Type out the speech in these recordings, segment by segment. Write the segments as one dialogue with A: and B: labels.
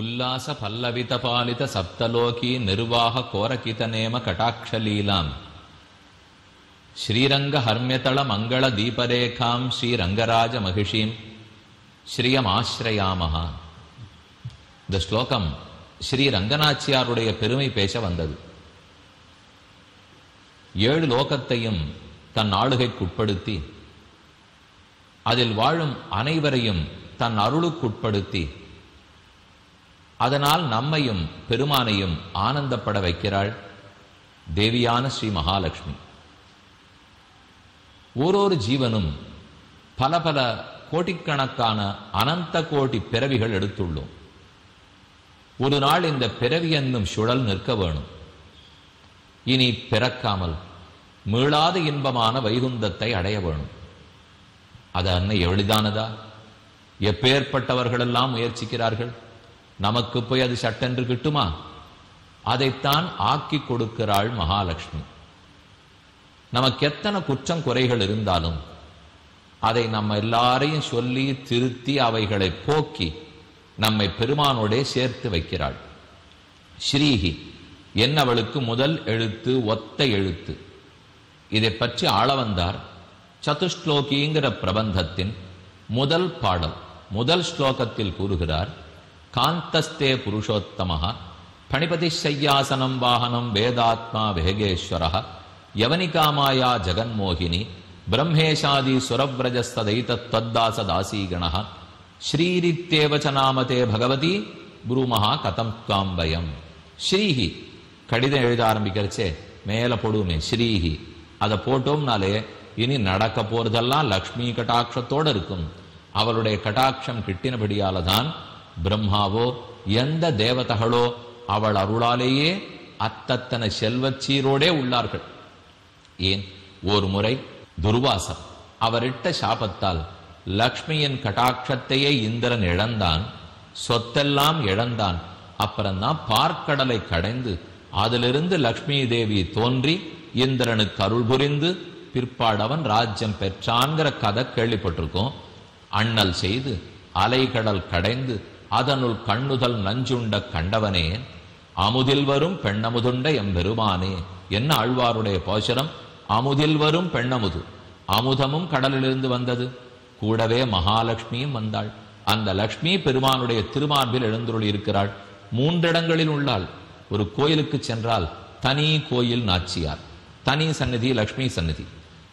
A: ఉల్లాస పల్లవిత சப்தலோகி సప్తలోకీ నిర్వాహ కోరకితనేమ కటాక్షలీలాం శ్రీరంగ హర్మ్యతళ మంగళ దీపరేఖాం శ్రీరంగరాజ మహిషీం ஸ்ரீயமாஸ்ரயாமஹா இந்த ஸ்லோகம் ஸ்ரீ ரங்கநாச்சியாருடைய பெருமை பேச வந்தது ஏழு லோகத்தையும் தன் ஆளுகைக்குட்படுத்தி அதில் வாழும் அனைவரையும் தன் அருளுக்குட்படுத்தி அதனால் நம்மையும் பெருமானையும் ஆனந்தப்பட வைக்கிறாள் தேவியான ஸ்ரீ மகாலட்சுமி ஓரொரு ஜீவனும் பல பல கோடிக்கணக்கான அனந்த கோடி பிறவிகள் எடுத்துள்ளோம் ஒரு நாள் இந்த பிறவி என்னும் சுழல் நிற்க வேணும் இனி பிறக்காமல் மீளாத இன்பமான வைகுந்தத்தை அடைய வேணும் அது அன்னை எளிதானதா எப்பேற்பட்டவர்களெல்லாம் முயற்சிக்கிறார்கள் நமக்கு போய் அது சட்டென்று கிட்டுமா அதைத்தான் ஆக்கி கொடுக்கிறாள் மகாலட்சுமி நமக்கு எத்தனை குற்றம் குறைகள் இருந்தாலும் அதை நம்ம எல்லாரையும் சொல்லி திருத்தி அவைகளை போக்கி நம்மை பெருமானோடே சேர்த்து வைக்கிறாள் ஸ்ரீஹி என்னவளுக்கு முதல் எழுத்து ஒத்த எழுத்து இதை பற்றி ஆளவந்தார் சதுஷ்லோகிங்கிற பிரபந்தத்தின் முதல் பாடல் முதல் ஸ்லோகத்தில் கூறுகிறார் காந்தஸ்தே புருஷோத்தம பணிபதிஷையாசனம் வாகனம் வேதாத்மா வேகேஸ்வர யவனிகாமாயா ஜெகன்மோகினி பிரம்மேஷாதி சுரவிரஜஸ்ததைத்தத்வத்தாசதாசீகண ஸ்ரீரித்தேவச்ச நாமதே பகவதி புருமஹா கதம் துவாம்பயம் ஸ்ரீஹி கடிதம் எழுத ஆரம்பிக்கிறச்சே மேலே போடுவோமே ஸ்ரீஹி அதை போட்டோம்னாலே இனி நடக்க போறதெல்லாம் லக்ஷ்மி கட்டாட்சத்தோடு இருக்கும் அவளுடைய கட்டாட்சம் கிட்டினபடியால தான் பிரம்மாவோ எந்த தேவதகளோ அவள் அருளாலேயே அத்தத்தன செல்வச்சீரோடே உள்ளார்கள் ஏன் ஒரு முறை துர்வாசம் அவரிட்ட சாபத்தால் லக்ஷ்மியின் கட்டாட்சத்தையே இந்திரன் இழந்தான் சொத்தெல்லாம் இழந்தான் அப்புறம்தான் பார்க்கடலை கடைந்து அதிலிருந்து லக்ஷ்மி தேவி தோன்றி இந்திரனுக்கு அருள் புரிந்து பிற்பாடவன் ராஜ்யம் பெற்றான்கிற கதை கேள்விப்பட்டிருக்கோம் அண்ணல் செய்து அலைகடல் கடைந்து அதனுள் கண்ணுதல் நஞ்சுண்ட கண்டவனே அமுதில் வரும் பெண்ணமுதுண்ட எம்பெருமானே என்ன ஆழ்வாருடைய போஷனம் அமுதில் வரும் பெண்ணமுது அமுதமும் கடலிலிருந்து வந்தது கூடவே மகாலட்சுமியும் வந்தாள் அந்த லக்ஷ்மி பெருமானுடைய திருமார்பில் எழுந்துருள் இருக்கிறாள் மூன்றிடங்களில் உள்ளாள் ஒரு கோயிலுக்கு சென்றால் தனி கோயில் நாச்சியார் தனி சந்நிதி லக்ஷ்மி சந்நிதி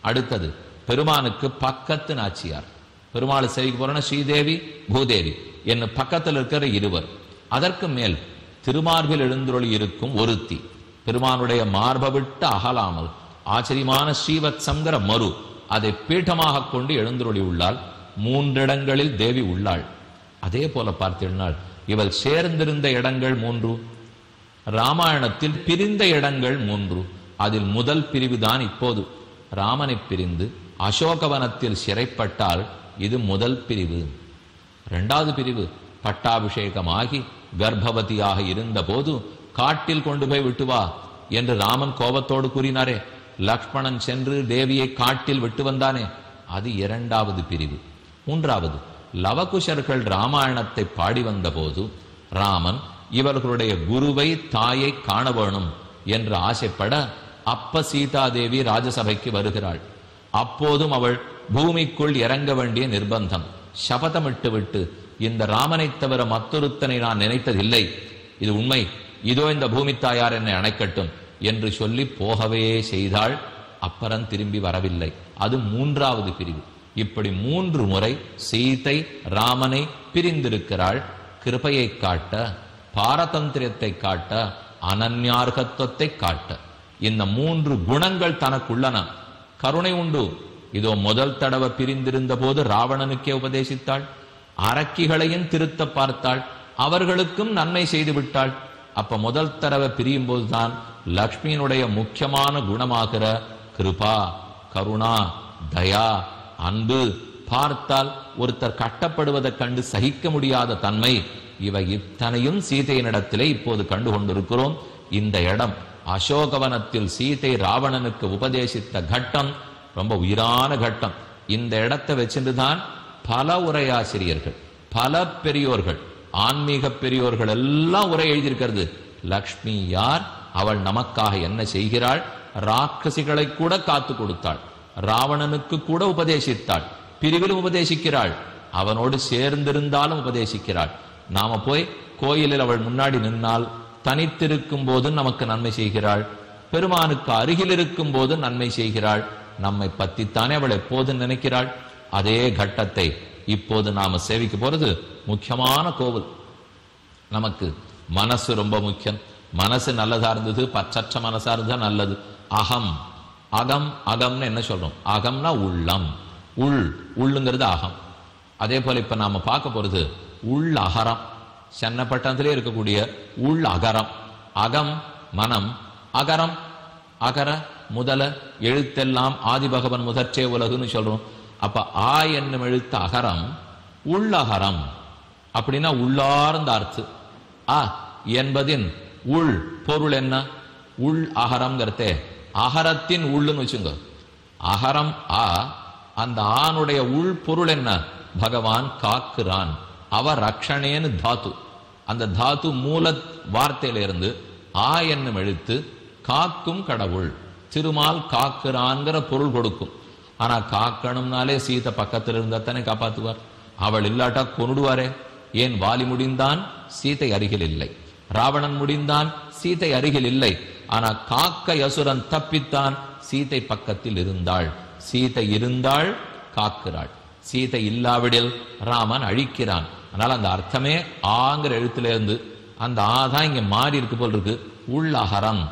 A: அடுத்தது பெருமானுக்கு பக்கத்து நாச்சியார் பெருமாள் சிலைக்கு போறோன்னா ஸ்ரீதேவி பூதேவி என் பக்கத்தில் இருக்கிற இருவர் அதற்கு மேல் திருமார்பில் எழுந்துருளி இருக்கும் ஒருத்தி பெருமானுடைய மார்பை விட்டு அகலாமல் ஆச்சரியமான ஸ்ரீவத்சங்கர மறு அதை பீட்டமாக கொண்டு எழுந்துருளி உள்ளாள் மூன்றிடங்களில் தேவி உள்ளாள் அதே போல பார்த்தீழ்னால் இவள் சேர்ந்திருந்த இடங்கள் மூன்று ராமாயணத்தில் பிரிந்த இடங்கள் மூன்று அதில் முதல் பிரிவுதான் இப்போது ராமனை பிரிந்து அசோகவனத்தில் சிறைப்பட்டால் இது முதல் பிரிவு இரண்டாவது பிரிவு பட்டாபிஷேகமாகி கர்ப்பவதியாக இருந்த போது காட்டில் கொண்டு போய் விட்டு வா என்று ராமன் கோபத்தோடு கூறினாரே லக்ஷ்மணன் சென்று தேவியை காட்டில் விட்டு வந்தானே அது இரண்டாவது பிரிவு மூன்றாவது லவகுஷர்கள் ராமாயணத்தை பாடி வந்த போது ராமன் இவர்களுடைய குருவை தாயை காண வேணும் என்று ஆசைப்பட அப்ப சீதாதேவி ராஜசபைக்கு வருகிறாள் அப்போதும் அவள் பூமிக்குள் இறங்க வேண்டிய நிர்பந்தம் விட்டு இந்த ராமனை தவிர மத்தொருத்தனை நான் நினைத்ததில்லை இது உண்மை இதோ இந்த பூமி தாயார் என்னை அணைக்கட்டும் என்று சொல்லி போகவே செய்தாள் அப்புறம் திரும்பி வரவில்லை அது மூன்றாவது பிரிவு இப்படி மூன்று முறை சீதை ராமனை பிரிந்திருக்கிறாள் கிருபையை காட்ட பாரதந்திரத்தை காட்ட அனன்யார்கத்துவத்தை காட்ட இந்த மூன்று குணங்கள் தனக்குள்ளன கருணை உண்டு இதோ முதல் தடவை பிரிந்திருந்த போது ராவணனுக்கே உபதேசித்தாள் அரக்கிகளையும் திருத்த பார்த்தாள் அவர்களுக்கும் நன்மை செய்து விட்டாள் அப்ப முதல் தடவை பிரியும் போதுதான் லக்ஷ்மியினுடைய முக்கியமான குணமாகிற கிருபா கருணா தயா அன்பு பார்த்தால் ஒருத்தர் கட்டப்படுவதைக் கண்டு சகிக்க முடியாத தன்மை இவை இத்தனையும் சீதையின் இடத்திலே இப்போது கண்டு கொண்டிருக்கிறோம் இந்த இடம் அசோகவனத்தில் சீதை ராவணனுக்கு உபதேசித்த கட்டம் ரொம்ப உயிரான கட்டம் இந்த இடத்தை வச்சுட்டு தான் பல உரையாசிரியர்கள் பல பெரியோர்கள் ஆன்மீக பெரியோர்கள் எல்லாம் உரை எழுதியிருக்கிறது லக்ஷ்மி யார் அவள் நமக்காக என்ன செய்கிறாள் ராட்சசிகளை கூட காத்து கொடுத்தாள் ராவணனுக்கு கூட உபதேசித்தாள் பிரிவிலும் உபதேசிக்கிறாள் அவனோடு சேர்ந்திருந்தாலும் உபதேசிக்கிறாள் நாம போய் கோயிலில் அவள் முன்னாடி நின்னால் தனித்திருக்கும் போது நமக்கு நன்மை செய்கிறாள் பெருமானுக்கு அருகில் இருக்கும் போது நன்மை செய்கிறாள் நம்மை பத்தித்தானே அவள் எப்போது நினைக்கிறாள் அதே கட்டத்தை இப்போது நாம சேவிக்க போறது முக்கியமான கோவில் நமக்கு மனசு ரொம்ப முக்கியம் மனசு நல்லதா இருந்தது பச்சற்ற மனசா இருந்தா நல்லது அகம் அகம் அகம்னு என்ன சொல்றோம் அகம்னா உள்ளம் உள் உள்ளுங்கிறது அகம் அதே போல இப்ப நாம பார்க்க போறது உள் அகரம் சென்னப்பட்டத்திலே இருக்கக்கூடிய உள் அகரம் அகம் மனம் அகரம் அகர முதல எழுத்தெல்லாம் ஆதிபகவன் முதற்றே உலகுன்னு சொல்றோம் அப்ப ஆ என்னும் எழுத்து அகரம் உள்ளகரம் அப்படின்னா உள்ளார்ந்த அர்த்து ஆ என்பதின் உள் பொருள் என்ன உள் அகரம்ங்கிறதே அகரத்தின் உள்ளுன்னு வச்சுங்க அகரம் ஆ அந்த ஆணுடைய உள் பொருள் என்ன பகவான் காக்குறான் அவர் ரக்ஷணேன்னு தாத்து அந்த தாத்து மூல வார்த்தையிலிருந்து ஆ என்னும் எழுத்து காக்கும் கடவுள் திருமால் காக்கிறான்கிற பொருள் கொடுக்கும் ஆனா காக்கணும்னாலே சீதை பக்கத்தில் இருந்தா தானே காப்பாத்துவார் அவள் இல்லாட்டா கொண்டுடுவாரே ஏன் வாலி முடிந்தான் சீதை அருகில் இல்லை ராவணன் முடிந்தான் சீதை அருகில் இல்லை ஆனா காக்க அசுரன் தப்பித்தான் சீதை பக்கத்தில் இருந்தாள் சீதை இருந்தாள் காக்கிறாள் சீதை இல்லாவிடில் ராமன் அழிக்கிறான் அதனால அந்த அர்த்தமே ஆங்கிற எழுத்துல இருந்து அந்த ஆதான் இங்க மாறி இருக்கு போல் இருக்கு உள்ளகரம்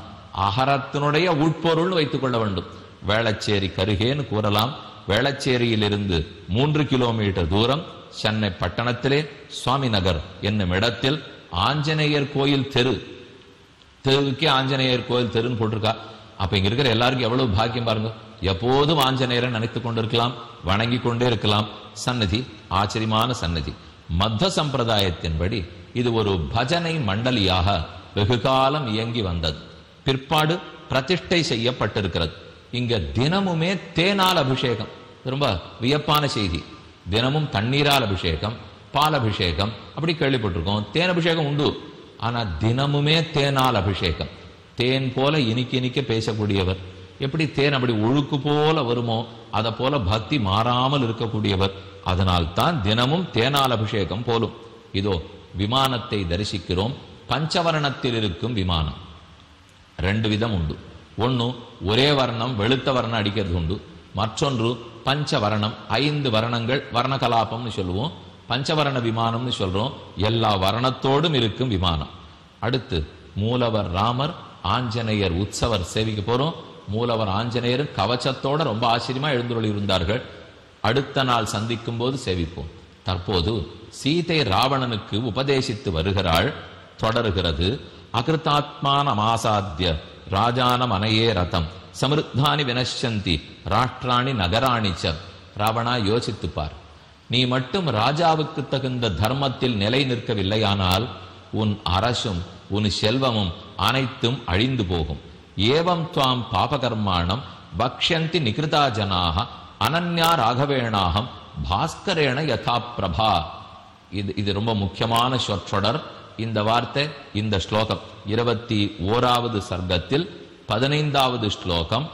A: அகரத்தினுடைய உட்பொருள் வைத்துக் கொள்ள வேண்டும் வேளச்சேரி கருகேன்னு கூறலாம் வேளச்சேரியில் இருந்து மூன்று கிலோமீட்டர் தூரம் சென்னை பட்டணத்திலே சுவாமி நகர் என்னும் இடத்தில் ஆஞ்சநேயர் கோயில் தெரு தெருவுக்கே ஆஞ்சநேயர் கோயில் தெருன்னு போட்டிருக்கா அப்ப இங்க இருக்கிற எல்லாருக்கும் எவ்வளவு பாக்கியம் பாருங்க எப்போதும் ஆஞ்சநேயரை நினைத்துக் கொண்டிருக்கலாம் வணங்கி கொண்டே இருக்கலாம் சன்னதி ஆச்சரியமான சன்னதி மத்த சம்பிரதாயத்தின்படி இது ஒரு பஜனை மண்டலியாக வெகு காலம் இயங்கி வந்தது பிற்பாடு பிரதிஷ்டை செய்யப்பட்டிருக்கிறது இங்க தினமுமே தேனால் அபிஷேகம் ரொம்ப வியப்பான செய்தி தினமும் தண்ணீரால் அபிஷேகம் பால் அபிஷேகம் அப்படி கேள்விப்பட்டிருக்கோம் தேன் அபிஷேகம் உண்டு ஆனா தினமுமே தேனால் அபிஷேகம் தேன் போல இனிக்க இனிக்க பேசக்கூடியவர் எப்படி தேன் அப்படி ஒழுக்கு போல வருமோ அதை போல பக்தி மாறாமல் இருக்கக்கூடியவர் அதனால் தான் தினமும் தேனால் அபிஷேகம் போலும் இதோ விமானத்தை தரிசிக்கிறோம் பஞ்சவரணத்தில் இருக்கும் விமானம் ரெண்டு விதம் உண்டு ஒன்று ஒரே வர்ணம் வெளுத்த வர்ணம் அடிக்கிறது உண்டு மற்றொன்று பஞ்சவரணம் ஐந்து வர்ணங்கள் வர்ணகலாபம்னு சொல்லுவோம் பஞ்சவரண விமானம்னு சொல்றோம் எல்லா வர்ணத்தோடும் இருக்கும் விமானம் அடுத்து மூலவர் ராமர் ஆஞ்சநேயர் உற்சவர் சேவிக்க போறோம் மூலவர் ஆஞ்சநேயர் கவச்சத்தோட ரொம்ப ஆச்சரியமா எழுந்துள்ள இருந்தார்கள் அடுத்த நாள் சந்திக்கும் போது சேவிப்போம் தற்போது சீதை ராவணனுக்கு உபதேசித்து வருகிறாள் தொடர்கிறது అకృతాత్మానమాసాద్య రాజానమనయే రథం సమృద్ధాని వినశ్యంతి ராஷ்டிராணி நகராணிச்ச ராவணா யோசித்துப்பார் நீ மட்டும் ராஜாவுக்கு தகுந்த தர்மத்தில் நிலை நிற்கவில்லையானால் உன் அரசும் உன் செல்வமும் அனைத்தும் அழிந்து போகும் ஏவம் துவாம் பாபகர்மாணம் பக்ஷந்தி நிகிருதா ஜனாக அனன்யா ராகவேணாகம் பாஸ்கரேண யதா பிரபா இது இது ரொம்ப முக்கியமான சொற்றொடர் இந்த வார்த்தை இந்த ஸ்லோகம் இருபத்தி ஓராவது சர்க்கத்தில் பதினைந்தாவது ஸ்லோகம்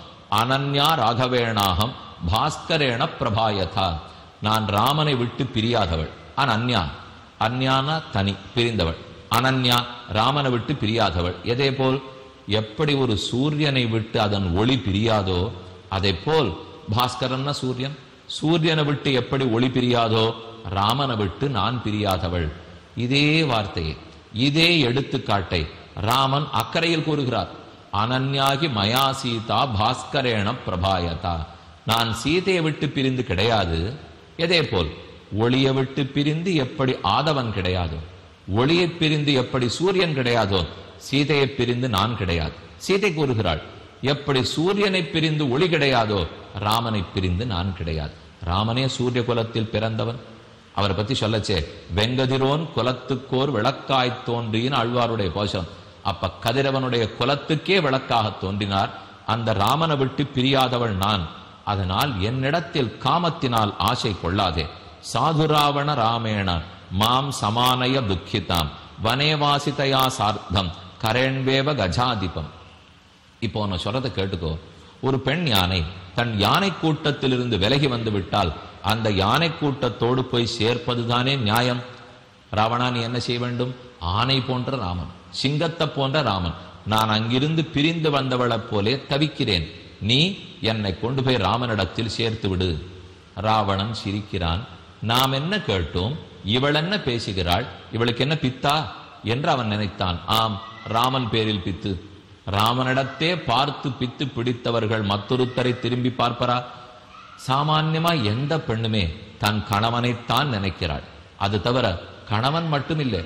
A: அனன்யா ராகவேணாகம் பாஸ்கரேண பிரபாயதா நான் ராமனை விட்டு பிரியாதவள் அனன்யா அன்யானா தனி பிரிந்தவள் அனன்யா ராமனை விட்டு பிரியாதவள் எதே போல் எப்படி ஒரு சூரியனை விட்டு அதன் ஒளி பிரியாதோ அதை போல் பாஸ்கரன்னா சூரியன் சூரியனை விட்டு எப்படி ஒளி பிரியாதோ ராமனை விட்டு நான் பிரியாதவள் இதே வார்த்தையை இதே எடுத்துக்காட்டை ராமன் அக்கறையில் கூறுகிறார் அனன்யாகி மயா சீதா பாஸ்கரேண பிரபாயதா நான் சீதையை விட்டு பிரிந்து கிடையாது எதே போல் ஒளியை விட்டு பிரிந்து எப்படி ஆதவன் கிடையாதோ ஒளியை பிரிந்து எப்படி சூரியன் கிடையாதோ சீதையை பிரிந்து நான் கிடையாது சீதை கூறுகிறாள் எப்படி சூரியனை பிரிந்து ஒளி கிடையாதோ ராமனை பிரிந்து நான் கிடையாது ராமனே சூரிய குலத்தில் பிறந்தவன் அவரை பத்தி சொல்லச்சே வெங்கதிரோன் குலத்துக்கோர் விளக்காய் தோன்றின்னு அழ்வாருடைய கோஷம் அப்ப கதிரவனுடைய குலத்துக்கே விளக்காக தோன்றினார் அந்த ராமனை விட்டு பிரியாதவள் நான் அதனால் என்னிடத்தில் காமத்தினால் ஆசை கொள்ளாதே சாதுராவண ராமேண மாம் சமானய துக்கிதாம் வனேவாசிதயா சார்த்தம் கரேண்வேவ கஜாதிபம் இப்போ நான் சொல்றதை கேட்டுக்கோ ஒரு பெண் யானை தன் யானை கூட்டத்திலிருந்து விலகி வந்துவிட்டால் அந்த யானை கூட்டத்தோடு போய் சேர்ப்பதுதானே நியாயம் ராவணா நீ என்ன செய்ய வேண்டும் ஆனை போன்ற ராமன் சிங்கத்தை போன்ற ராமன் நான் அங்கிருந்து பிரிந்து வந்தவளைப் போலே தவிக்கிறேன் நீ என்னை கொண்டு போய் ராமனிடத்தில் சேர்த்து விடு ராவணன் சிரிக்கிறான் நாம் என்ன கேட்டோம் இவள் என்ன பேசுகிறாள் இவளுக்கு என்ன பித்தா என்று அவன் நினைத்தான் ஆம் ராமன் பேரில் பித்து ராமனிடத்தே பார்த்து பித்து பிடித்தவர்கள் மற்றொருத்தரை திரும்பி பார்ப்பரா சாமான்யமா எந்த பெண்ணுமே தன் கணவனைத்தான் நினைக்கிறாள் அது தவிர கணவன் மட்டுமில்லை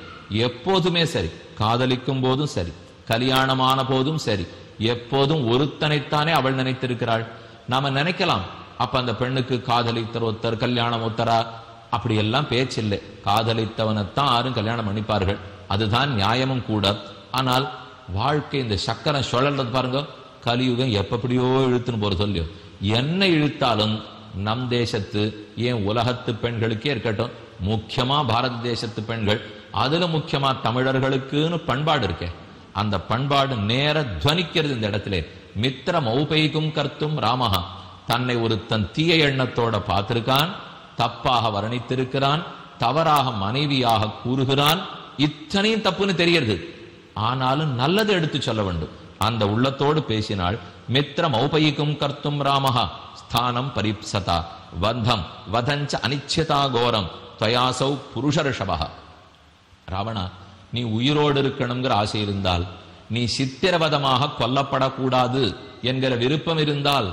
A: எப்போதுமே சரி காதலிக்கும் போதும் சரி கல்யாணமான போதும் சரி எப்போதும் ஒருத்தனைத்தானே அவள் நினைத்திருக்கிறாள் நாம நினைக்கலாம் அப்ப அந்த பெண்ணுக்கு காதலித்தர் ஒருத்தர் கல்யாணம் ஒத்தரா அப்படி எல்லாம் பேச்சில்லை காதலித்தவனைத்தான் யாரும் கல்யாணம் பண்ணிப்பார்கள் அதுதான் நியாயமும் கூட ஆனால் வாழ்க்கை இந்த சக்கரம் சுழல்றது பாருங்க கலியுகம் எப்படியோ இழுத்துன்னு போற சொல்லியோ என்ன இழுத்தாலும் நம் தேசத்து ஏன் உலகத்து பெண்களுக்கே இருக்கட்டும் முக்கியமா பாரத தேசத்து பெண்கள் அதுல முக்கியமா தமிழர்களுக்குன்னு பண்பாடு இருக்கே அந்த பண்பாடு நேர துவனிக்கிறது இந்த இடத்துல மித்திர மௌபைக்கும் கர்த்தும் ராமஹா தன்னை ஒரு தன் தீய எண்ணத்தோட பார்த்திருக்கான் தப்பாக வர்ணித்திருக்கிறான் தவறாக மனைவியாக கூறுகிறான் இத்தனையும் தப்புன்னு தெரியறது ஆனாலும் நல்லது எடுத்து சொல்ல வேண்டும் அந்த உள்ளத்தோடு பேசினால் மித்திரம் ஔபயிக்கும் கர்த்தும் ராமஹா ஸ்தானம் பரிப்சதா வந்தம் வதஞ்ச அனிச்சதா கோரம் துவயாசௌ ரிஷபா ராவணா நீ உயிரோடு இருக்கணுங்கிற ஆசை இருந்தால் நீ சித்திரவதமாக கொல்லப்படக்கூடாது என்கிற விருப்பம் இருந்தால்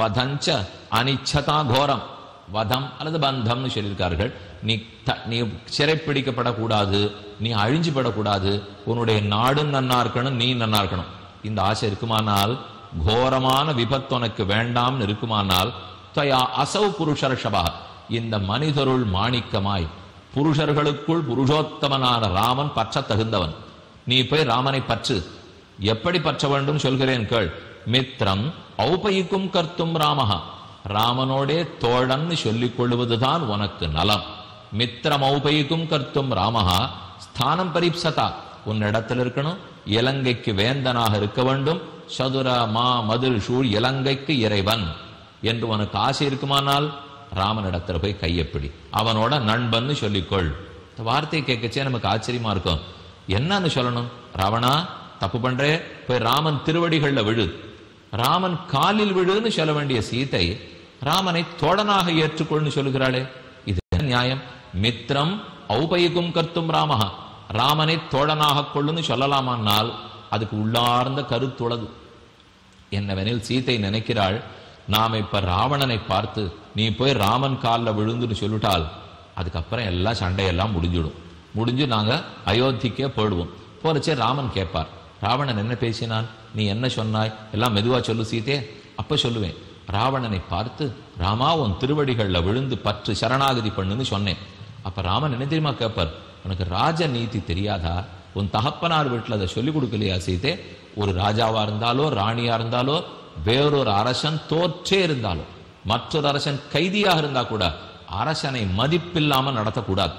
A: வதஞ்ச அனிச்சதா கோரம் வதம் அல்லது பந்தம்னு சொல்லியிருக்கார்கள் நீ த நீ சிறைப்பிடிக்கப்படக்கூடாது நீ அழிஞ்சுப்படக்கூடாது உன்னுடைய நாடும் நன்னா இருக்கணும் நீ நன்னா இருக்கணும் இந்த ஆசை இருக்குமானால் கோரமான விபத்து உனக்கு வேண்டாம்னு இருக்குமானால் தயா அசௌ புருஷர்ஷபா இந்த மனிதருள் மாணிக்கமாய் புருஷர்களுக்குள் புருஷோத்தமனான ராமன் பற்ற தகுந்தவன் நீ போய் ராமனை பற்று எப்படி பற்ற வேண்டும் சொல்கிறேன் கேள் மித்திரம் ஔபயிக்கும் கர்த்தும் ராமஹா ராமனோடே தோழன் சொல்லிக் கொள்வதுதான் உனக்கு நலம் மௌபயிக்கும் கர்த்தும் ராமஹா ஸ்தானம் பரீப்சதா உன்னிடத்தில் இருக்கணும் இலங்கைக்கு வேந்தனாக இருக்க வேண்டும் சதுர மா மதுர் சூழ் இலங்கைக்கு இறைவன் என்று உனக்கு ஆசை இருக்குமானால் ராமனிடத்தில் போய் கையப்பிடி அவனோட நண்பன் சொல்லிக்கொள் வார்த்தையை கேட்கச்சே நமக்கு ஆச்சரியமா இருக்கும் என்னன்னு சொல்லணும் ராவணா தப்பு பண்றே போய் ராமன் திருவடிகள்ல விழு ராமன் காலில் விழுன்னு சொல்ல வேண்டிய சீத்தை ராமனை தோழனாக ஏற்றுக்கொள்னு சொல்லுகிறாளே இது நியாயம் மித்திரம் ஔபயகும் கர்த்தும் ராமஹா ராமனை தோழனாக கொள்ளுன்னு சொல்லலாமானால் அதுக்கு உள்ளார்ந்த கருத்துளது என்னவெனில் சீத்தை நினைக்கிறாள் நாம் இப்ப ராவணனை பார்த்து நீ போய் ராமன் காலில் விழுந்துன்னு சொல்லிட்டால் அதுக்கப்புறம் எல்லாம் சண்டையெல்லாம் முடிஞ்சிடும் முடிஞ்சு நாங்க அயோத்திக்கே போடுவோம் போறச்சே ராமன் கேட்பார் ராவணன் என்ன பேசினான் நீ என்ன சொன்னாய் எல்லாம் மெதுவாக சொல்லு சீத்தே அப்போ சொல்லுவேன் ராவணனை பார்த்து ராமா உன் திருவடிகளில் விழுந்து பற்று சரணாகதி பண்ணுன்னு சொன்னேன் அப்போ ராமன் என்ன தெரியுமா கேட்பார் உனக்கு ராஜ நீதி தெரியாதா உன் தகப்பனார் வீட்டில் அதை சொல்லிக் கொடுக்கலையா சீதே ஒரு ராஜாவாக இருந்தாலோ ராணியாக இருந்தாலோ வேறொரு அரசன் தோற்றே இருந்தாலோ மற்றொரு அரசன் கைதியாக இருந்தால் கூட அரசனை மதிப்பில்லாமல் நடத்தக்கூடாது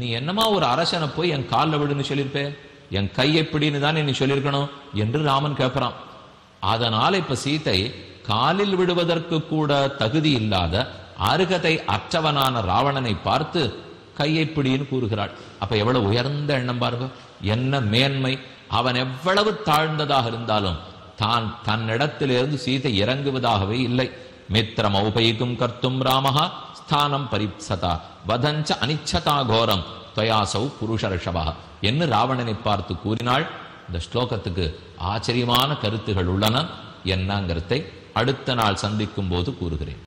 A: நீ என்னமா ஒரு அரசனை போய் என் காலில் விடுன்னு சொல்லியிருப்பேன் என் கை எப்படின்னு தான் நீ சொல்லியிருக்கணும் என்று ராமன் கேட்குறான் அதனால் இப்போ சீத்தை காலில் விடுவதற்கு கூட தகுதி இல்லாத அருகதை அற்றவனான ராவணனை பார்த்து கையை பிடின்னு கூறுகிறாள் அப்ப எவ்வளவு உயர்ந்த எண்ணம் பாருங்க என்ன மேன்மை அவன் எவ்வளவு தாழ்ந்ததாக இருந்தாலும் தான் தன்னிடத்திலிருந்து சீதை இறங்குவதாகவே இல்லை மித்திரம் உபயிக்கும் கர்த்தும் ராமஹா ஸ்தானம் பரிப்சதா வதஞ்ச அனிச்சதா கோரம் துவயாசௌ ரிஷபா என்று ராவணனை பார்த்து கூறினாள் இந்த ஸ்லோகத்துக்கு ஆச்சரியமான கருத்துகள் உள்ளன என்னங்கிறதை அடுத்த நாள் சந்திக்கும் போது கூறுகிறேன்